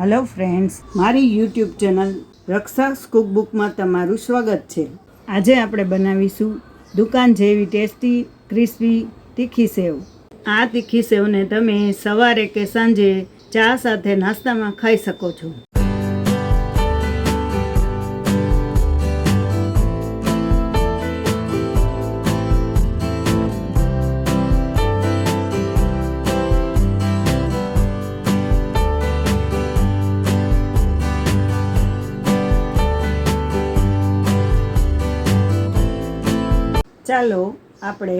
Hello friends મારી YouTube channel Raksha's કુકબુકમાં તમારું સ્વાગત છે. આજે આપણે બનાવીશું દુકાન જેવી ટેસ્ટી, ક્રિસ્પી તીખી સેવ. આ તીખી સેવને તમે સવારે કે સાંજે ચા સાથે નાસ્તામાં ખાઈ શકો છો. ચાલો આપણે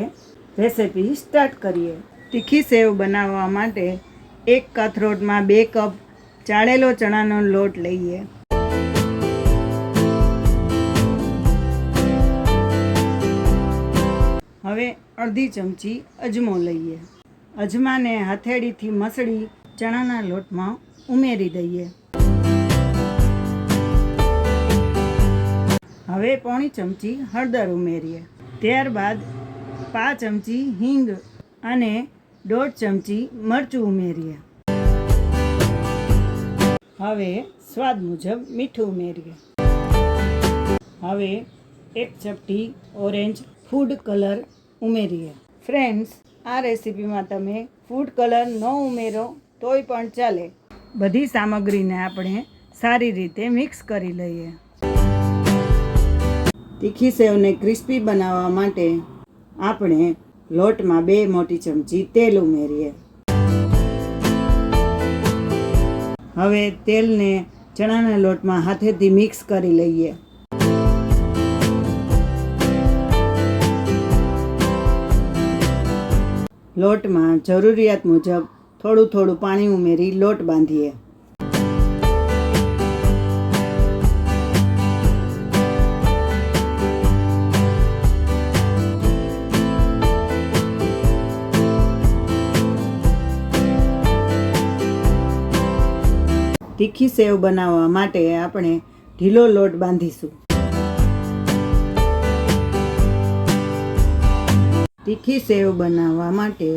રેસિપી સ્ટાર્ટ કરીએ. તીખી સેવ બનાવવા માટે એક કથરોટમાં બે કપ ચાળેલો ચણાનો લોટ લઈએ. હવે અડધી ચમચી અજમો લઈએ. અજમાને હથેળીથી મસળી ચણાના લોટમાં ઉમેરી દઈએ. હવે પોણી ચમચી હળદર ઉમેરીએ. ત્યારબાદ પાંચ ચમચી હિંગ અને દોઢ ચમચી મરચું ઉમેરીએ. હવે સ્વાદ મુજબ મીઠું ઉમેરીએ. હવે એક ચપટી ઓરેન્જ ફૂડ કલર ઉમેરીએ. ફ્રેન્ડ્સ, આ રેસીપીમાં તમે ફૂડ કલર ન ઉમેરો તોય પણ ચાલે. બધી સામગ્રીને આપણે સારી રીતે મિક્સ કરી લઈએ. તીખી સેવને ક્રિસ્પી બનાવવા માટે આપણે લોટમાં બે મોટી ચમચી તેલ ઉમેરીએ. હવે તેલને ચણાના લોટમાં હાથેથી મિક્સ કરી લઈએ. લોટમાં જરૂરિયાત મુજબ થોડું થોડું પાણી ઉમેરી લોટ બાંધીએ. તીખી સેવ બનાવવા માટે આપણે ઢીલો લોટ બાંધીશું. તીખી સેવ બનાવવા માટે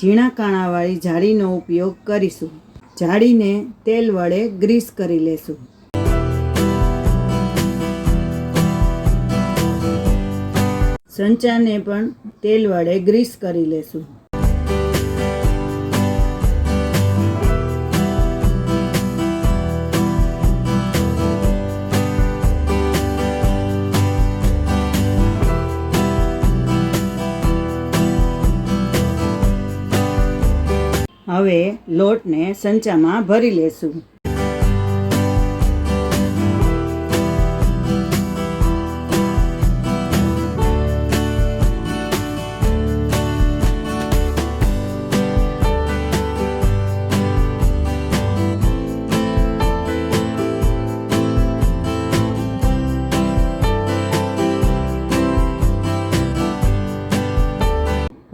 ઝીણા કાણાવાળી જાળીનો ઉપયોગ કરીશું. જાળીને તેલ વડે ગ્રીસ કરી લેશું. સંચાને પણ તેલ વડે ગ્રીસ કરી લેશું. હવે લોટને સંચામાં ભરી લેશું.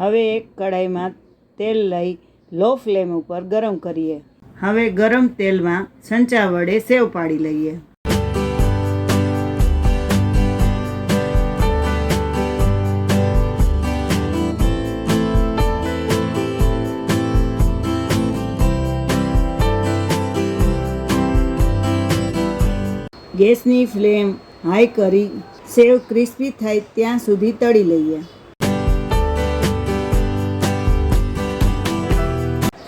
હવે એક કડાઈમાં તેલ લઈ લો ફ્લેમ ઉપર ગરમ કરીએ. હવે ગરમ તેલમાં સંચા વડે સેવ પાડી લઈએ. ગેસની ફ્લેમ હાઈ કરી સેવ ક્રિસ્પી થાય ત્યાં સુધી તળી લઈએ.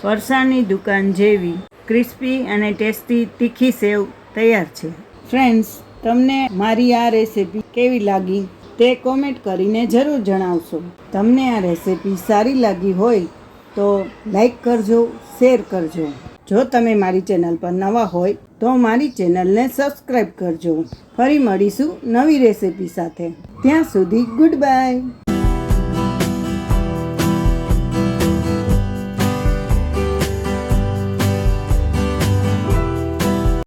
ફરસાણની દુકાન જેવી ક્રિસ્પી અને ટેસ્ટી તીખી સેવ તૈયાર છે. ફ્રેન્ડ્સ, તમને મારી આ રેસિપી કેવી લાગી તે કોમેન્ટ કરીને જરૂર જણાવશો. તમને આ રેસિપી સારી લાગી હોય તો લાઈક કરજો, શેર કરજો. જો તમે મારી ચેનલ પર નવા હોય તો મારી ચેનલને સબસ્ક્રાઈબ કરજો. ફરી મળીશું નવી રેસિપી સાથે. ત્યાં સુધી ગુડ બાય.